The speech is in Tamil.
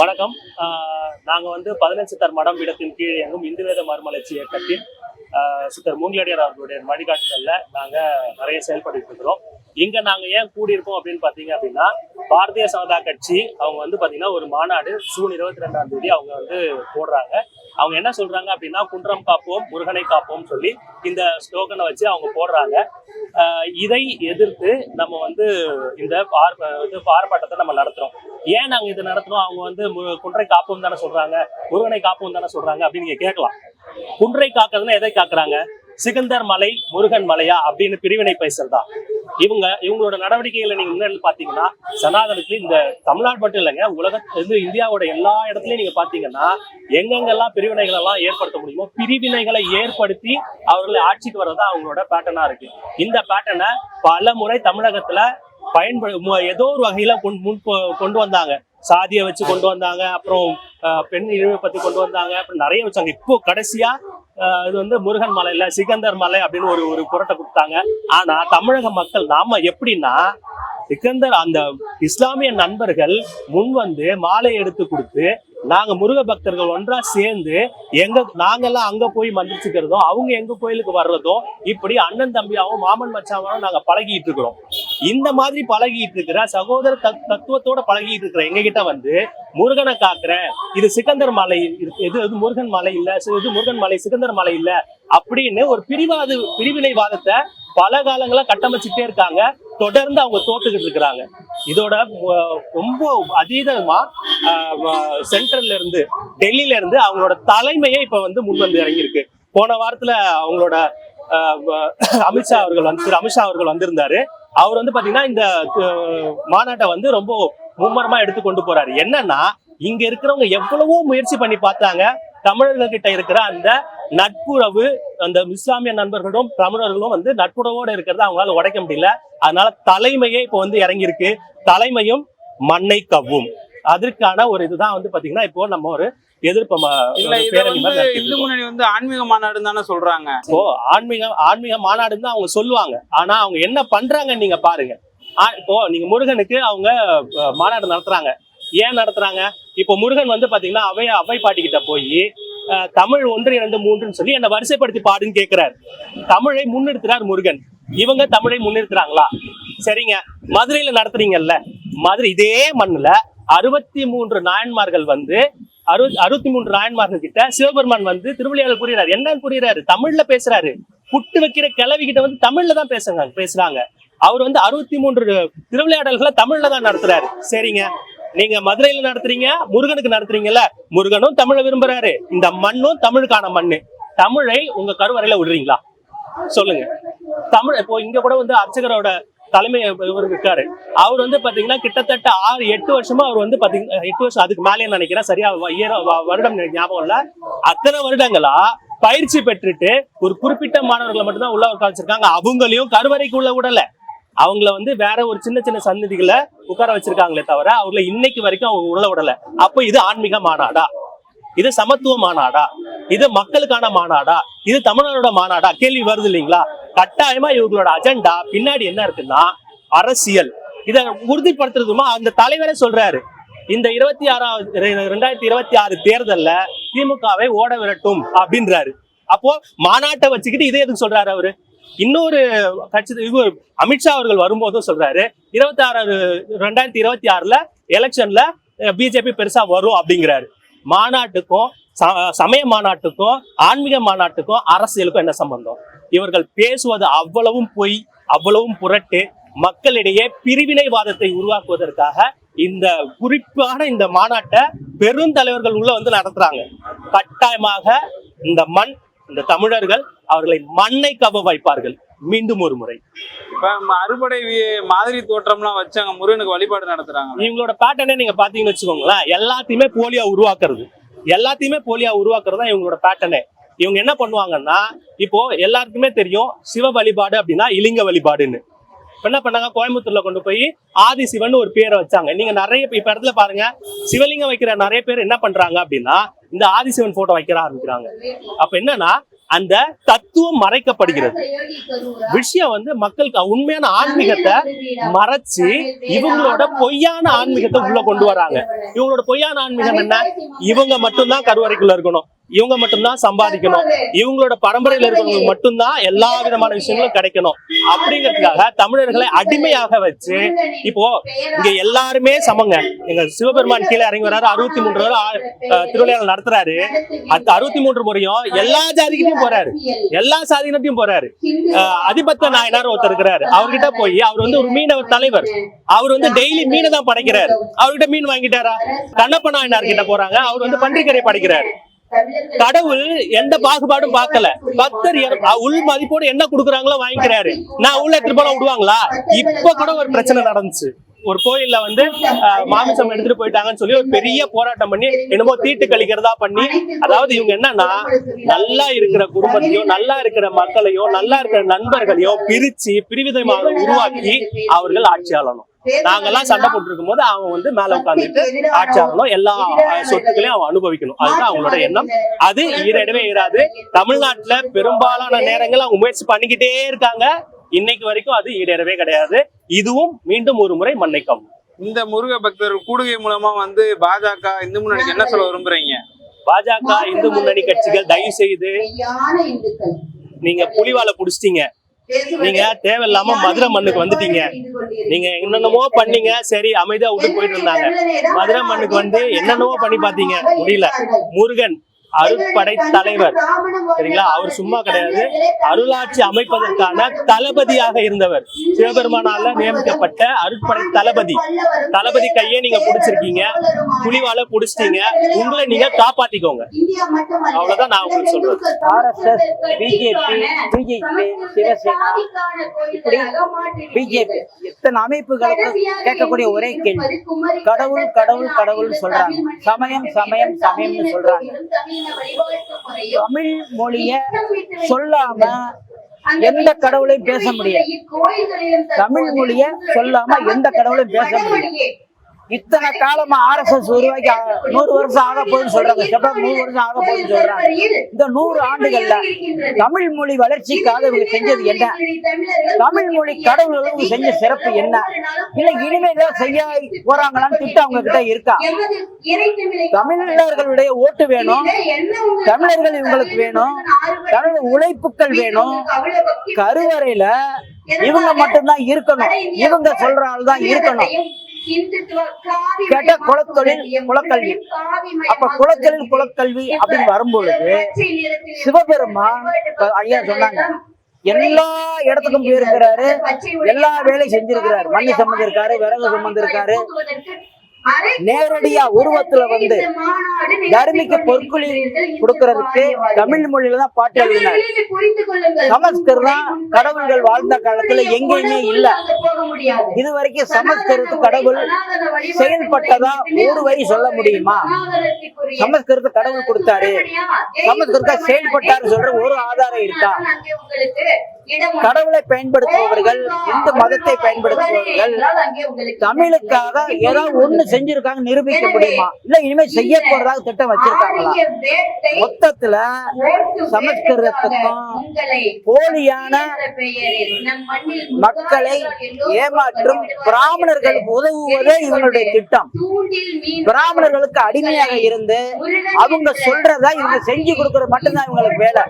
வணக்கம். நாங்கள் வந்து பதினஞ்சு தர் மடம் இடத்தின் கீழ் இயங்கும் இந்து வேத மறுமலர்ச்சி இயக்கத்தின் சித்தர் மூங்கிலடியார் அவர்களுடைய வழிகாட்டுதலில் நாங்கள் நிறைய செயல்பட்டு இருக்கிறோம். இங்க நாங்க ஏன் கூடியிருக்கோம் அப்படின்னு பாத்தீங்க அப்படின்னா பாரதிய ஜனதா கட்சி அவங்க வந்து பாத்தீங்கன்னா ஒரு மாநாடு ஜூன் இருபத்தி ரெண்டாம் தேதி அவங்க வந்து போடுறாங்க. அவங்க என்ன சொல்றாங்க அப்படின்னா குன்றம் காப்போம் முருகனை காப்போம் சொல்லி இந்த ஸ்லோகனை வச்சு அவங்க போடுறாங்க. இதை எதிர்த்து நம்ம வந்து இந்த ஆர்ப்ப- இது ஆர்ப்பாட்டத்தை நம்ம நடத்துறோம். ஏன் நாங்க இதை நடத்துறோம்? அவங்க வந்து மு- குன்றை காப்போம் தானே சொல்றாங்க முருகனை காப்போம் தானே சொல்றாங்க அப்படின்னு நீங்க கேட்கலாம். குன்றை காக்கிறதுனா எதை காக்குறாங்க? சிகந்தர் மலை முருகன் மலையா அப்படின்னு பிரிவினை பேசுறதா? இவங்க இவங்களோட நடவடிக்கைகளை நீங்க முன்னாடி பாத்தீங்கன்னா சனாதனத்துல இந்த தமிழ்நாடு மட்டும் இல்லைங்க உலக இந்தியாவோட எல்லா இடத்துலயும் நீங்க பாத்தீங்கன்னா எங்கெங்கெல்லாம் பிரிவினைகள் எல்லாம் ஏற்படுத்த முடியுமோ பிரிவினைகளை ஏற்படுத்தி அவர்களை ஆட்சிக்கு வர்றதா அவங்களோட பேட்டர்னா இருக்கு. இந்த பேட்டர்னை பல முறை தமிழகத்துல பயன்படு ஏதோ ஒரு வகையில கொண்டு முன் கொண்டு வந்தாங்க. சாதியை வச்சு கொண்டு வந்தாங்க. அப்புறம் அஹ், பெண் இழிவை பத்தி கொண்டு வந்தாங்க. அப்புறம் நிறைய வச்சாங்க. இப்போ கடைசியா இது வந்து முருகன் மலையில சிகந்தர் மலை அப்படின்னு ஒரு ஒரு புரட்டை கொடுத்தாங்க. ஆனா தமிழக மக்கள் நாம எப்படின்னா சிக்கந்தர் அந்த இஸ்லாமிய நண்பர்கள் முன் வந்து மாலை எடுத்து கொடுத்து நாங்க முருக பக்தர்கள் ஒன்றா சேர்ந்து எங்க நாங்கெல்லாம் அங்க போய் மன்னிச்சுக்கிறதும் அவங்க எங்க கோயிலுக்கு வர்றதும் இப்படி அண்ணன் தம்பியாவும் மாமன் மச்சாவும் நாங்க பழகிட்டு இருக்கிறோம். இந்த மாதிரி பழகிட்டு இருக்கிற சகோதர தத்- தத்துவத்தோட பழகிட்டு இருக்கிற எங்க கிட்ட வந்து முருகனை காக்குறேன் இது சிக்கந்தர் மலை இது இது முருகன் மலை இல்ல இது முருகன் மலை சிக்கந்தர் மலை இல்ல அப்படின்னு ஒரு பிரிவாது பிரிவினைவாதத்தை பல காலங்களா கட்டமைச்சுட்டே இருக்காங்க. தொடர்ந்து அவங்க தோத்துக்கிட்டு இருக்கிறாங்க. இதோட ரொம்ப அதீதமா சென்ட்ரல்ல இருந்து டெல்லியில இருந்து அவங்களோட தலைமையே இப்ப வந்து முன் வந்து இறங்கியிருக்கு. போன வாரத்துல அவங்களோட அமித்ஷா அவர்கள் வந்து திரு அமித்ஷா அவர்கள் வந்திருந்தாரு. அவர் வந்து பாத்தீங்கன்னா இந்த மாநாட்டை வந்து ரொம்ப மும்மரமா எடுத்து கொண்டு போறாரு. என்னன்னா இங்க இருக்கிறவங்க எவ்வளவோ முயற்சி பண்ணி பார்த்தாங்க. தமிழர்கள் கிட்ட இருக்கிற அந்த நட்புறவு அந்த இஸ்லாமிய நண்பர்களும் தமிழர்களும் வந்து நட்புறவோட இருக்கிறத அவங்களால உடைக்க முடியல. அதனால தலைமையே இப்போ வந்து இறங்கியிருக்கு. தலைமையும் மண்ணை கவ்வும். அதற்கான ஒரு இதுதான் வந்து பாத்தீங்கன்னா இப்போ நம்ம ஒரு எதிர்ப்பு இந்து. முன்னணி வந்து ஆன்மீக மாநாடுன்னு தானே சொல்றாங்க. இப்போ ஆன்மீக ஆன்மீக மாநாடுன்னு தான் அவங்க சொல்லுவாங்க. ஆனா அவங்க என்ன பண்றாங்கன்னு நீங்க பாருங்க. இப்போ நீங்க முருகனுக்கு அவங்க மாநாடு நடத்துறாங்க. ஏன் நடத்துறாங்க? இப்போ முருகன் வந்து பாத்தீங்கன்னா அவை அவை பாட்டிக்கிட்ட போய் தமிழ் ஒன்று இரண்டு மூன்றுன்னு சொல்லி என்ன வரிசைப்படுத்தி பாடுன்னு கேட்கிறார் தமிழை முன்னிறுத்துறார் முருகன். இவங்க தமிழை முன்னிறுத்துறாங்களா? சரிங்க. மதுரையில நடத்துறீங்கல்ல. மதுரை இதே மண்ணுல அறுபத்தி மூன்று நாயன்மார்கள் வந்து அறு அறுபத்தி மூன்று நாயன்மார்கள் கிட்ட சிவபெருமான் வந்து திருவிளையாடல் புரியிறாரு. என்னன்னு புரியிறாரு? தமிழ்ல பேசுறாரு. புட்டு வைக்கிற கிளவி கிட்ட வந்து தமிழ்ல தான் பேசுங்க பேசுறாங்க. அவர் வந்து அறுபத்தி மூன்று திருவிளையாடல்களை தமிழ்ல தான் நடத்துறாரு. சரிங்க. நீங்க மதுரையில நடத்துறீங்க முருகனுக்கு நடத்துறீங்கல்ல முருகனும் தமிழை விரும்புறாரு. இந்த மண்ணும் தமிழுக்கான மண்ணு. தமிழை உங்க கருவறையில விடுறீங்களா? சொல்லுங்க. தமிழ் இப்போ இங்க கூட வந்து அர்ச்சகரோட தலைமை இவர் இருக்காரு. அவர் வந்து பாத்தீங்கன்னா கிட்டத்தட்ட ஆறு எட்டு வருஷமா அவர் வந்து பாத்தீங்கன்னா எட்டு வருஷம் அதுக்கு மேலே நினைக்கிறேன். சரியா வ- வருடம் ஞாபகம் இல்ல. அத்தனை வருடங்களா பயிற்சி பெற்றுட்டு ஒரு குறிப்பிட்ட மாணவர்களை மட்டும்தான் உள்ள உட்கார வச்சிருக்காங்க. அவங்களையும் கருவறைக்கு உள்ள விடல. அவங்கள வந்து வேற ஒரு சின்ன சின்ன சந்ததிகளை உட்கார வச்சிருக்காங்களே தவிர அவங்கள இன்னைக்கு வரைக்கும் அவங்க உள்ள விடல. அப்போ இது ஆன்மீக மாநாடா? இது சமத்துவ மாநாடா? இது மக்களுக்கான மாநாடா? இது தமிழரோட மாநாடா? கேள்வி வருது இல்லைங்களா? கட்டாயமா இவங்களோட அஜெண்டா பின்னாடி என்ன இருக்குன்னா அரசியல். இதை உறுதிப்படுத்துறதுமா அந்த தலைவரே சொல்றாரு. இந்த இருபத்தி ஆறாவது ரெண்டாயிரத்தி இருபத்தி ஆறு தேர்தல்ல திமுகவை ஓட விரட்டும் அப்படின்றாரு. அப்போ மாநாட்டை வச்சுக்கிட்டு இதே எதுக்கு சொல்றாரு அவரு? இன்னொரு கட்சி இது அமித்ஷா அவர்கள் வரும்போதும் சொல்றாரு இருபத்தி ஆறு ரெண்டாயிரத்தி இருபத்தி ஆறுல எலெக்ஷன்ல பிஜேபி பெருசா வரும் அப்படிங்கிறாரு. மாநாட்டுக்கும் ச- சமய மாநாட்டுக்கும் ஆன்மீக மாநாட்டுக்கும் அரசியலுக்கும் என்ன சம்பந்தம்? இவர்கள் பேசுவது அவ்வளவும் பொய் அவ்வளவும் புரட்டு மக்களிடையே பிரிவினைவாதத்தை உருவாக்குவதற்காக இந்த குறிப்பான இந்த மாநாட்டை பெருந்தலைவர்கள் உள்ள வந்து நடத்துறாங்க. கட்டாயமாக இந்த மண் இந்த தமிழர்கள் அவர்களை மண்ணை கவ வைப்பார்கள். மீண்டும் ஒரு முறை. இப்ப அறுபடை மாதிரி தோற்றம்லாம் வச்சு அங்க முருகனுக்கு வழிபாடு நடத்துறாங்க. இவங்களோட பேட்டர்னே நீங்க பாத்தீங்கன்னு வச்சுக்கோங்களேன் எல்லாத்தையுமே போலியா உருவாக்குறது. எல்லாத்தையுமே போலியா உருவாக்குறது தான் இவங்களோட பேட்டர்னே இவங்க என்ன பண்ணுவாங்கன்னா இப்போ எல்லாருக்குமே தெரியும் சிவ வழிபாடு அப்படின்னா இலிங்க வழிபாடுன்னு. இப்ப என்ன பண்ணாங்க கோயம்புத்தூர்ல கொண்டு போய் ஆதி சிவன் ஒரு பேரை வச்சாங்க. நீங்க நிறைய இப்ப இப்ப இடத்துல பாருங்க சிவலிங்கம் வைக்கிற நிறைய பேர் என்ன பண்றாங்க அப்படின்னா இந்த ஆதிசிவன் போட்டோ வைக்கிற ஆரம்பிக்கிறாங்க. அப்ப என்னன்னா அந்த தத்துவம் மறைக்கப்படுகிறது. விஷயம் வந்து மக்களுக்கு உண்மையான ஆன்மீகத்தை மறைச்சு இவங்களோட பொய்யான ஆன்மீகத்தை உள்ள கொண்டு வராங்க. இவங்களோட பொய்யான ஆன்மீகம் என்ன? இவங்க மட்டும்தான் கருவறைக்குள்ள இருக்கணும். இவங்க மட்டும்தான் சம்பாதிக்கணும். இவங்களோட பரம்பரையில இருக்கிறவங்களுக்கு மட்டும்தான் எல்லா விதமான விஷயங்களும் கிடைக்கணும். அப்படிங்கிறதுக்காக தமிழர்களை அடிமையாக வச்சு இப்போ இங்க எல்லாருமே சமங்க. எங்க சிவபெருமான் கீழே இறங்கி வராரு அறுபத்தி மூன்று திருவிழாக்கள் நடத்துறாரு. அது அறுபத்தி மூன்று முறையும் எல்லா ஜாதிகிட்டையும் போறாரு. எல்லா சாதியினத்தையும் போறாரு. அதிபத்த நாயனார் ஒருத்தர் இருக்கிறாரு. அவர்கிட்ட போய் அவர் வந்து ஒரு மீனவர் தலைவர். அவர் வந்து டெய்லி மீனை தான் படைக்கிறாரு. அவர்கிட்ட மீன் வாங்கிட்டாரா? கண்ணப்ப நாயனார் கிட்ட போறாங்க. அவர் வந்து பன்றிக்கரை படைக்கிறாரு. கடவுள் எந்த பாகுபாடும் பார்க்கல. பக்தர் உள் மதிப்போடு என்ன கொடுக்குறாங்களோ வாங்கிக்கிறாரு. நான் உள்ள எடுத்துட்டு போனா விடுவாங்களா? இப்ப கூட ஒரு பிரச்சனை நடந்துச்சு. ஒரு கோயில்ல வந்து மாமிசம் எடுத்துட்டு போயிட்டாங்கன்னு சொல்லி ஒரு பெரிய போராட்டம் பண்ணி என்னமோ தீட்டு கழிக்கிறதா பண்ணி அதாவது இவங்க என்னன்னா நல்லா இருக்கிற குடும்பத்தையும் நல்லா இருக்கிற மக்களையோ நல்லா இருக்கிற நண்பர்களையோ பிரிச்சு பிரிவிதமாக உருவாக்கி அவர்கள் ஆட்சி ஆளணும். நாங்கெல்லாம் சண்டை போட்டு இருக்கும் போது அவன் வந்து மேல உட்கார்ந்துட்டு ஆட்சி ஆளணும் எல்லா சொத்துக்களையும் அவன் அனுபவிக்கணும். அதுதான் அவங்களோட எண்ணம். அது ஈரடவே இராது. தமிழ்நாட்டுல பெரும்பாலான நேரங்கள் அவங்க முயற்சி பண்ணிக்கிட்டே இருக்காங்க. இன்னைக்கு வரைக்கும் அது ஈடேறவே கிடையாது. இதுவும் மீண்டும் ஒரு முறை மன்னிக்கும் இந்த முருக பக்தர் கூடுகை மூலமா வந்து பாஜக இந்து முன்னணிக்கு என்ன சொல்ல விரும்புறீங்க? பாஜக இந்து முன்னணி கட்சிகள் தயவு செய்து நீங்க புலிவால புடிச்சிட்டீங்க. நீங்க தேவையில்லாம மதுரை மண்ணுக்கு வந்துட்டீங்க. நீங்க என்னென்னமோ பண்ணீங்க சரி அமைதியா விட்டு போயிட்டு இருந்தாங்க. மதுரை மண்ணுக்கு வந்து என்னென்னவோ பண்ணி பாத்தீங்க முடியல. முருகன் அருட்படை தலைவர் சரிங்களா? அவர் சும்மா கிடையாது. அருளாட்சி அமைப்பதற்கான தளபதியாக இருந்தவர். சிவபெருமானால நியமிக்கப்பட்ட அருட்படை தளபதி தளபதி கையே நீங்க புடிச்சிருக்கீங்க. புலிவால புடிச்சிட்டீங்க. உங்களை நீங்க காப்பாத்திக்கோங்க. அவ்வளவுதான் நான் உங்களுக்கு சொல்றேன் ஆர்எஸ்எஸ் பிஜேபி பிஜேபி சிவசேனா. இப்படி பிஜேபி இத்தனை அமைப்புகளுக்கு கேட்கக்கூடிய ஒரே கேள்வி. கடவுள் கடவுள் கடவுள் சொல்றாங்க. சமயம் சமயம் சமயம்னு சொல்றாங்க. தமிழ் மொழிய சொல்லாம எந்த கடவுளையும் பேச முடியாது. தமிழ் மொழிய சொல்லாம எந்த கடவுளையும் பேச முடியாது. இத்தனை காலமா ஆர்எஸ்எஸ் உருவாக்கி ஆ- நூறு வருஷம் ஆக போகுதுன்னு சொல்றாங்க. செப்டம்பர் நூறு வருஷம் ஆக போகுதுன்னு சொல்றாங்க. இந்த நூறு ஆண்டுகள்ல தமிழ் மொழி வளர்ச்சிக்காக இவங்க செஞ்சது என்ன? தமிழ் மொழி கடவுளுக்கு செஞ்ச சிறப்பு என்ன? இல்ல இனிமேதான் செய்ய போறாங்களான்னு திட்டம் அவங்க கிட்ட இருக்கா? தமிழர்களுடைய ஓட்டு வேணும். தமிழர்கள் இவங்களுக்கு வேணும். தமிழ் உழைப்புக்கள் வேணும். கருவறையில இவங்க மட்டும்தான் இருக்கணும். இவங்க சொல்ற ஆள் தான் இருக்கணும். கேட்டா குலத்தொழில் குலக்கல்வி. அப்ப குலத்தொழில் குலக்கல்வி அப்படின்னு வரும்பொழுது சிவபெருமான் ஐயா சொன்னாங்க எல்லா இடத்துக்கும் போயிருக்கிறாரு எல்லா வேலையும் செஞ்சிருக்கிறாரு மண்ணு சுமந்திருக்காரு விறகு சுமந்திருக்காரு நேரடியா உருவத்துல வந்து தர்மிக்கு பொற்குழி கொடுக்கறதுக்கு தமிழ் மொழியில தான் பாட்டு எழுதினார். சமஸ்கிருதம் கடவுள்கள் வாழ்ந்த காலத்துல எங்கேயுமே இல்ல. இது வரைக்கும் சமஸ்கிருத கடவுள் செயல்பட்டதா ஒரு வரி சொல்ல முடியுமா? சமஸ்கிருத கடவுள் கொடுத்தாரு. சமஸ்கிருத செயல்பட்டாரு சொல்ற ஒரு ஆதாரம் இருக்கா? கடவுளை பயன்படுத்துபவர்கள் இந்து மதத்தை பயன்படுத்துபவர்கள் தமிழுக்காக ஏதாவது ஒண்ணு செஞ்சிருக்காங்க நிரூபிக்க முடியுமா? இல்ல இனிமே செய்ய போறதாக திட்டம் வச்சிருக்காங்களா? மொத்தத்துல சமஸ்கிருதத்துக்கும் போலியான மக்களை ஏமாற்றும் பிராமணர்களுக்கு உதவுவதே இவங்களுடைய திட்டம். பிராமணர்களுக்கு அடிமையாக இருந்து அவங்க சொல்றதா இவங்க செஞ்சு கொடுக்கறது மட்டும்தான் இவங்களுக்கு வேலை.